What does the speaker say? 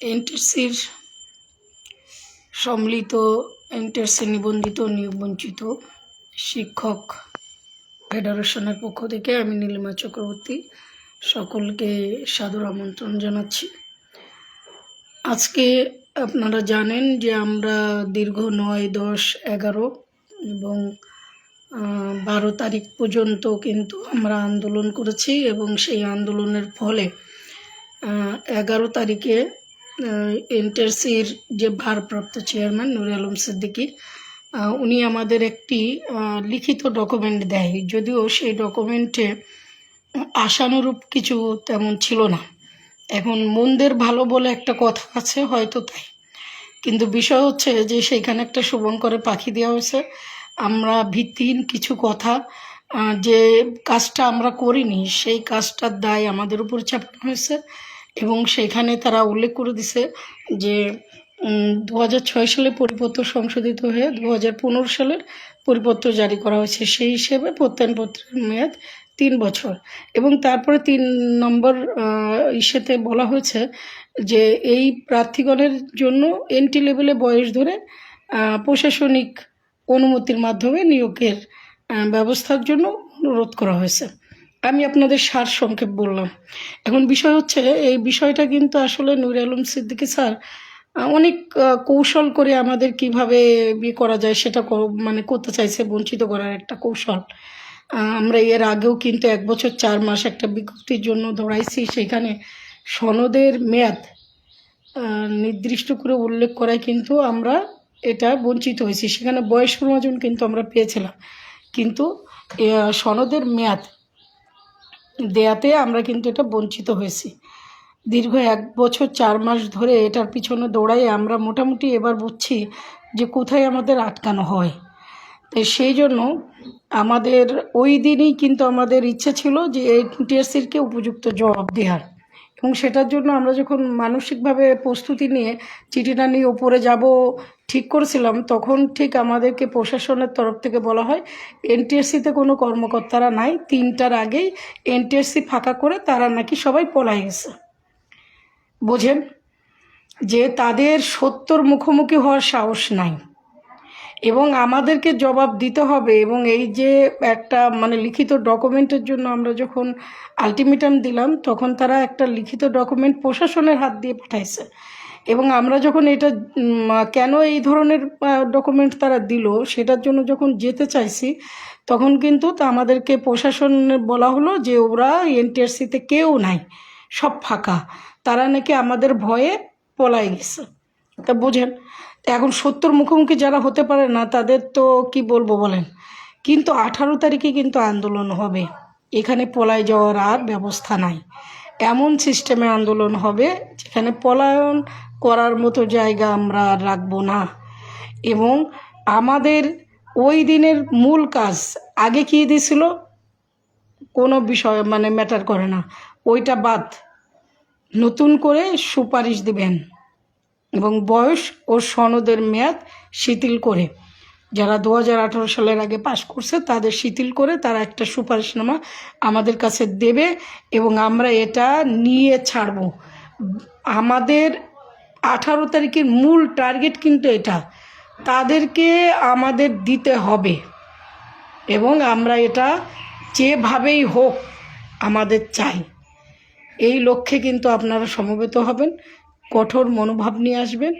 এনটিসির সম্মিলিত এনটিসি নিবন্ধিত নিবঞ্চিত শিক্ষক ফেডারেশনের পক্ষ থেকে আমি নীলিমা চক্রবর্তী সকলকে সাদর আমন্ত্রণ জানাচ্ছি। আজকে আপনারা জানেন যে আমরা দীর্ঘ নয়, দশ, এগারো এবং বারো তারিখ পর্যন্ত কিন্তু আমরা আন্দোলন করেছি এবং সেই আন্দোলনের ফলে এগারো তারিখে এনটারসির যে ভারপ্রাপ্ত চেয়ারম্যান নুর আলম সিদ্দিকী উনি আমাদের একটি লিখিত ডকুমেন্ট দেয়। যদিও সেই ডকুমেন্টে আশানুরূপ কিছু তেমন ছিল না। এখন মন্দের ভালো বলে একটা কথা আছে, হয়তো তাই। কিন্তু বিষয় হচ্ছে যে সেইখানে একটা শুভঙ্করে পাখি দেওয়া হয়েছে। আমরা ভিত্তিহীন কিছু কথা যে কাজটা আমরা করিনি, সেই কাজটার দায় আমাদের উপর চাপানো হয়েছে। এবং সেখানে তারা উল্লেখ করে দিছে যে দু হাজার ছয় সালে পরিপত্র সংশোধিত হয়ে দু হাজার পনেরো সালের পরিপত্র জারি করা হয়েছে। সেই হিসেবে প্রত্যয়নপত্রের মেয়াদ তিন বছর। এবং তারপরে তিন নম্বর ইসেতে বলা হয়েছে যে, এই প্রার্থীগণের জন্য এন্টি লেভেলে বয়স ধরে প্রশাসনিক অনুমতির মাধ্যমে নিয়োগের ব্যবস্থার জন্য অনুরোধ করা হয়েছে। আমি আপনাদের সার সংক্ষেপ বললাম। এখন বিষয় হচ্ছে, এই বিষয়টা কিন্তু আসলে নুর আলম সিদ্দিকী স্যার অনেক কৌশল করে আমাদের কীভাবে বিয়ে করা যায় সেটা মানে করতে চাইছে, বঞ্চিত করার একটা কৌশল। আমরা এর আগেও কিন্তু এক বছর চার মাস একটা বিজ্ঞপ্তির জন্য দৌড়াইছি সেখানে সনদের মেয়াদ নির্দিষ্ট করে উল্লেখ করায় কিন্তু আমরা এটা বঞ্চিত হয়েছি। সেখানে বয়স প্রমাজন কিন্তু আমরা পেয়েছিলাম। কিন্তু সনদের মেয়াদ দেয়াতে আমরা কিন্তু এটা বঞ্চিত হয়েছি। দীর্ঘ এক বছর চার মাস ধরে এটার পিছনে দৌড়াই আমরা মোটামুটি এবার বুঝছি যে কোথায় আমাদের আটকানো হয়। তো সেই জন্য আমাদের ওই দিনই কিন্তু আমাদের ইচ্ছে ছিল যে টিএসসিরকে উপযুক্ত জবাব দেওয়ার। এবং সেটার জন্য আমরা যখন মানসিকভাবে প্রস্তুতি নিয়ে চিঠিটা নিয়ে ওপরে যাব ঠিক করেছিলাম, তখন ঠিক আমাদেরকে প্রশাসনের তরফ থেকে বলা হয় এনটিএসসিতে কোনো কর্মকর্তারা নাই, তিনটার আগেই এনটিএসসি ফাঁকা করে তারা নাকি সবাই পলাই গেছে। বোঝেন? যে তাদের সত্যর মুখোমুখি হওয়ার সাহস নাই। এবং আমাদেরকে জবাব দিতে হবে এবং এই যে একটা মানে লিখিত ডকুমেন্টের জন্য আমরা যখন আলটিমেটাম দিলাম, তখন তারা একটা লিখিত ডকুমেন্ট প্রশাসনের হাত দিয়ে পাঠাইছে। এবং আমরা যখন এটা কেন এই ধরনের ডকুমেন্ট তারা দিল, সেটার জন্য যখন যেতে চাইছি, তখন কিন্তু তা আমাদেরকে প্রশাসন বলা হলো যে ওরা এনটিআরসিতে কেউ নাই, সব ফাঁকা। তারা নাকি আমাদের ভয়ে পলাই গেছে। তা বুঝেন এখন সত্তর মুখোমুখি যারা হতে পারে না, তাদের তো কি বলব বলেন? কিন্তু আঠারো তারিখে কিন্তু আন্দোলন হবে। এখানে পলায় যাওয়ার আর ব্যবস্থা নাই। এমন সিস্টেমে আন্দোলন হবে, যেখানে পলায়ন করার মতো জায়গা আমরা আর রাখব না। এবং আমাদের ওই দিনের মূল কাজ, আগে কী দিয়েছিল কোনো বিষয় মানে ম্যাটার করে না। ওইটা বাদ। নতুন করে সুপারিশ দিবেন। এবং বয়স ও সনদের মেয়াদ শিথিল করে। যারা দু হাজার আঠারো সালের আগে পাশ করছে, তাদের শিথিল করে তারা একটা সুপারিশনামা আমাদের কাছে দেবে এবং আমরা এটা নিয়ে ছাড়ব। আমাদের আঠারো তারিখের মূল টার্গেট কিন্তু এটা। তাদেরকে আমাদের দিতে হবে এবং আমরা এটা যেভাবেই হোক আমাদের চাই। এই লক্ষ্যে কিন্তু আপনারা সমবেত হবেন। কঠোর মনোভাব নিয়ে আসবেন।